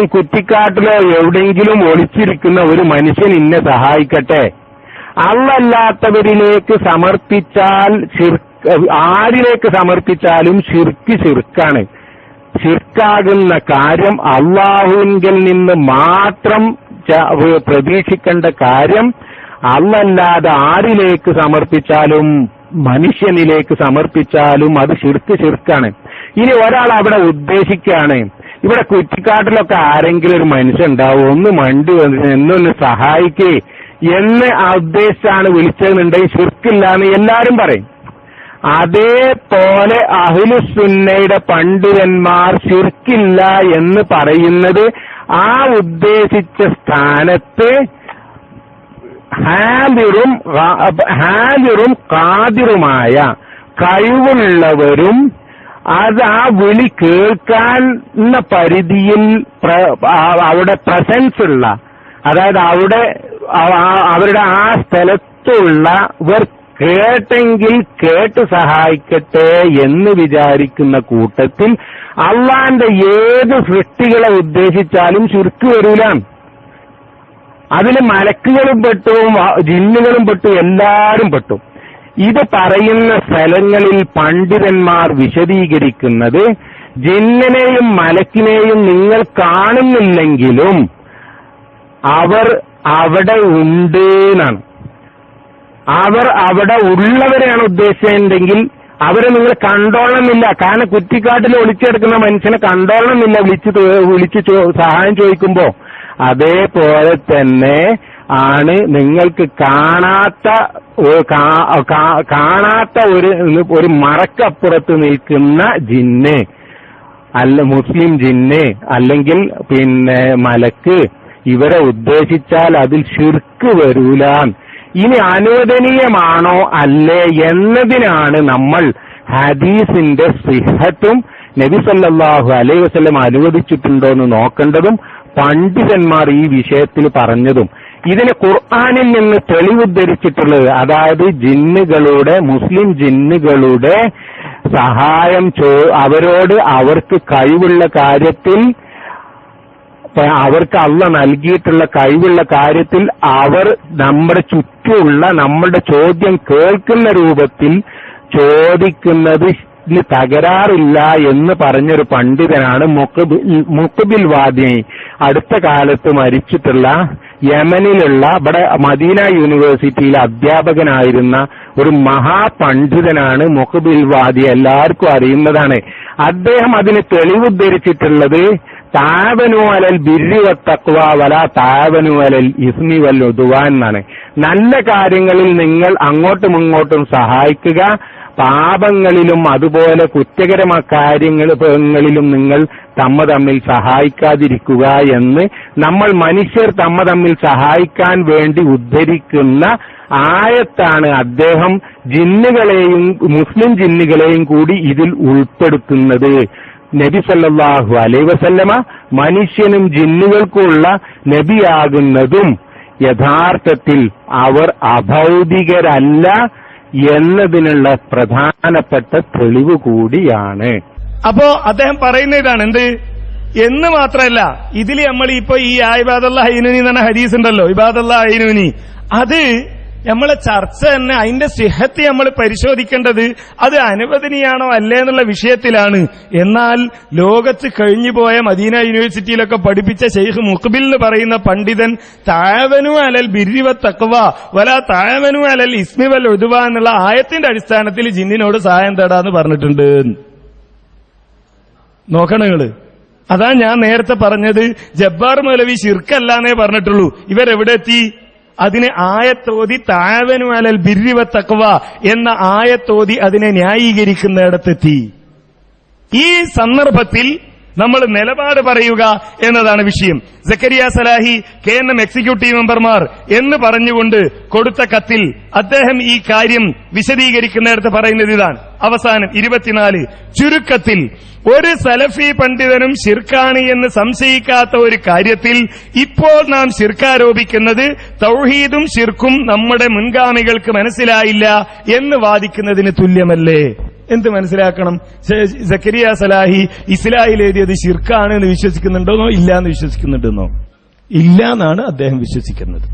ഏതെങ്കിലും കുറ്റിക്കാട്ടിലോ എവിടെയെങ്കിലും ഒളിച്ചിരിക്കുന്ന ഒരു മനുഷ്യൻ ഇന്നെ സഹായിക്കട്ടെ. അള്ളല്ലാത്തവരിലേക്ക് സമർപ്പിച്ചാൽ ആരിലേക്ക് സമർപ്പിച്ചാലും ശിർക്ക് ശിർക്കാണ്. ശിർക്കാകുന്ന കാര്യം അള്ളാഹുവിങ്കിൽ നിന്ന് മാത്രം പ്രതീക്ഷിക്കേണ്ട കാര്യം അല്ലല്ലാതെ ആരിലേക്ക് സമർപ്പിച്ചാലും മനുഷ്യനിലേക്ക് സമർപ്പിച്ചാലും അത് ശിർക്ക് ശിർക്കാണ്. ഇനി ഒരാൾ അവിടെ ഉദ്ദേശിക്കുകയാണ് ഇവിടെ കുറ്റിക്കാട്ടിലൊക്കെ ആരെങ്കിലും ഒരു മനുഷ്യൻ ഉണ്ടാവും ഒന്ന് മണ്ടി വന്ന് എന്നൊന്ന് സഹായിക്കേ. എന്ന് ഉദ്ദേശിച്ചാണ് വിളിച്ചതെന്നുണ്ടെങ്കിൽ ശുർക്കില്ല എന്ന് എല്ലാരും പറയും. അതേപോലെ അഹ്ലുസുന്നയുടെ പണ്ഡിതന്മാർ ശുർക്കില്ല എന്ന് പറയുന്നത് ആ ഉദ്ദേശിച്ച സ്ഥാനത്ത് ഹാദിറും ഹാദിറും കാതിറുമായ കഴിവുള്ളവരും അത് ആ വിളി കേൾക്കാൻ പരിധിയിൽ പ്ര- അവിടെ പ്രസൻസ് ഉള്ള അതായത് അവിടെ അവരുടെ ആ- സ്ഥലത്തുള്ള സ്ഥലത്തുള്ളവർ കേട്ടെങ്കിൽ കേട്ട് സഹായിക്കട്ടെ എന്ന് വിചാരിക്കുന്ന കൂട്ടത്തിൽ അള്ളാന്റെ ഏത് സൃഷ്ടികളെ ഉദ്ദേശിച്ചാലും ചുരുക്ക് വരൂല. അതിൽ മലക്കുകളും പെട്ടു ജിന്നുകളും പെട്ടു എല്ലാരും പെട്ടു. ഇത് പറയുന്ന സ്ഥലങ്ങളിൽ പണ്ഡിതന്മാർ വിശദീകരിക്കുന്നത് ജിന്നനെയും മലക്കിനെയും നിങ്ങൾ കാണുന്നില്ലെങ്കിലും അവർ അവിടെ ഉണ്ട് എന്നാണ്. അവർ അവിടെ ഉള്ളവരെയാണ് ഉദ്ദേശിച്ചതെങ്കിൽ അവരെ നിങ്ങൾ കണ്ടോളണമെന്നില്ല കാരണം കുറ്റിക്കാട്ടിൽ ഒളിച്ചെടുക്കുന്ന മനുഷ്യനെ കണ്ടോളണമെന്നില്ല വിളിച്ച് വിളിച്ച് സഹായം ചോദിക്കുമ്പോ അതേപോലെ തന്നെ ആണ് നിങ്ങൾക്ക് കാണാത്ത കാണാത്ത ഒരു ഒരു മറക്കപ്പുറത്ത് നിൽക്കുന്ന ജിന്ന് അല്ല മുസ്ലിം ജിന്ന് അല്ലെങ്കിൽ പിന്നെ മലക്ക്. ഇവരെ ഉദ്ദേശിച്ചാൽ അതിൽ ശിർക്ക് വരൂല. ഇനി അനുവദനീയമാണോ അല്ലേ എന്നതിനാണ് നമ്മൾ ഹദീസിന്റെ സിഹത്തും നബി സല്ലല്ലാഹു അലൈഹി അനുവദിച്ചിട്ടുണ്ടോ എന്ന് നോക്കേണ്ടതും പണ്ഡിതന്മാർ ഈ വിഷയത്തിൽ പറഞ്ഞതും. ഇതിന് ഖുർആാനിൽ നിന്ന് തെളിവ് ധരിച്ചിട്ടുള്ളത് അതായത് ജിന്നുകളുടെ മുസ്ലിം ജിന്നുകളുടെ സഹായം ചോ അവരോട് അവർക്ക് കഴിവുള്ള കാര്യത്തിൽ അവർക്ക് അള്ള നൽകിയിട്ടുള്ള കഴിവുള്ള കാര്യത്തിൽ അവർ നമ്മുടെ ചുറ്റുമുള്ള നമ്മുടെ ചോദ്യം കേൾക്കുന്ന രൂപത്തിൽ ചോദിക്കുന്നത് തകരാറില്ല എന്ന് പറഞ്ഞൊരു പണ്ഡിതനാണ് മുക്കുബിൽ വാദി അടുത്ത കാലത്ത് മരിച്ചിട്ടുള്ള യമനിലുള്ള ഇവിടെ മദീന യൂണിവേഴ്സിറ്റിയിലെ അധ്യാപകനായിരുന്ന ഒരു മഹാപണ്ഡിതനാണ് മൊഹബിൽ വാദി എല്ലാവർക്കും അറിയുന്നതാണ്. അദ്ദേഹം അതിന് തെളിവുദ്ധരിച്ചിട്ടുള്ളത് താവനു അലൽ ബിരി വല താവനു അലൽ ഇസ്മി വൽ ഉദുവാൻ എന്നാണ്. നല്ല കാര്യങ്ങളിൽ നിങ്ങൾ അങ്ങോട്ടും ഇങ്ങോട്ടും സഹായിക്കുക പാപങ്ങളിലും അതുപോലെ കുറ്റകരമായ കാര്യങ്ങളിലും നിങ്ങൾ തമ്മ തമ്മിൽ സഹായിക്കാതിരിക്കുക എന്ന് നമ്മൾ മനുഷ്യർ തമ്മ തമ്മിൽ സഹായിക്കാൻ വേണ്ടി ഉദ്ധരിക്കുന്ന ആയത്താണ് അദ്ദേഹം ജിന്നുകളെയും മുസ്ലിം ജിന്നുകളെയും കൂടി ഇതിൽ ഉൾപ്പെടുത്തുന്നത്. നബി സല്ലല്ലാഹു അലൈഹി വസല്ലമ മനുഷ്യനും ജിന്നുകൾക്കുള്ള നബിയാകുന്നതും യഥാർത്ഥത്തിൽ അവർ അഭൗതികരല്ല എന്നതിനുള്ള പ്രധാനപ്പെട്ട തെളിവ് കൂടിയാണ്. അപ്പോ അദ്ദേഹം പറയുന്ന ഇതാണ് എന്ത്? എന്ന് മാത്രമല്ല ഇതിൽ നമ്മൾ ഇപ്പൊ ഈ ആ ഇബാദല്ല ഹൈനുനി എന്ന് പറഞ്ഞ ഹദീസ് ഉണ്ടല്ലോ ഇബാദുള്ള ഹൈനുനി. അത് നമ്മളെ ചർച്ച തന്നെ അതിന്റെ സിഹത്ത് നമ്മൾ പരിശോധിക്കേണ്ടത് അത് അനുവദനീയാണോ അല്ലേ എന്നുള്ള വിഷയത്തിലാണ്. എന്നാൽ ലോകത്ത് കഴിഞ്ഞുപോയ മദീന യൂണിവേഴ്സിറ്റിയിലൊക്കെ പഠിപ്പിച്ച ഷെയ്ഖ് മുഖബിൽ എന്ന് പറയുന്ന പണ്ഡിതൻ താഴവനു അലൽ ബിരിവ തക്വ വല താഴവനു അലൽ ഇസ്മിവൽ വൽ ഉദുവ എന്നുള്ള ആയത്തിന്റെ അടിസ്ഥാനത്തിൽ ജിന്നിനോട് സഹായം തേടാന്ന് പറഞ്ഞിട്ടുണ്ട്. നോക്കണങ്ങൾ അതാ ഞാൻ നേരത്തെ പറഞ്ഞത് ജബ്ബാർ മൗലവി ശിർക്കല്ലാന്നേ പറഞ്ഞിട്ടുള്ളൂ. ഇവരെവിടെ എത്തി? അതിനെ ആയത്തോതി താവനു അലൽ ബിരിവ തക്വ എന്ന ആയത്തോതി അതിനെ ന്യായീകരിക്കുന്നിടത്തെത്തി. ഈ സന്ദർഭത്തിൽ നമ്മൾ നിലപാട് പറയുക എന്നതാണ് വിഷയം. Zakariya Salahi K N M executive മെമ്പർമാർ എന്ന് പറഞ്ഞുകൊണ്ട് കൊടുത്ത കത്തിൽ അദ്ദേഹം ഈ കാര്യം വിശദീകരിക്കുന്നിടത്ത് പറയുന്നത് ഇതാണ്. അവസാനം ഇരുപത്തിനാല് ചുരുക്കത്തിൽ ഒരു സലഫി പണ്ഡിതനും ശിർക്കാണ് എന്ന് സംശയിക്കാത്ത ഒരു കാര്യത്തിൽ ഇപ്പോൾ നാം ശിർക്കാരോപിക്കുന്നത് തൗഹീദും ശിർക്കും നമ്മുടെ മുൻഗാമികൾക്ക് മനസ്സിലായില്ല എന്ന് വാദിക്കുന്നതിന് തുല്യമല്ലേ? എന്ത് മനസ്സിലാക്കണം? സക്കരിയ സലാഹി ഇസ്ലാഹിൽ എഴുതിയത് ഷിർക്കാണ് എന്ന് വിശ്വസിക്കുന്നുണ്ടോന്നോ ഇല്ല എന്ന് വിശ്വസിക്കുന്നുണ്ടെന്നോ? ഇല്ല എന്നാണ് അദ്ദേഹം വിശ്വസിക്കുന്നത്.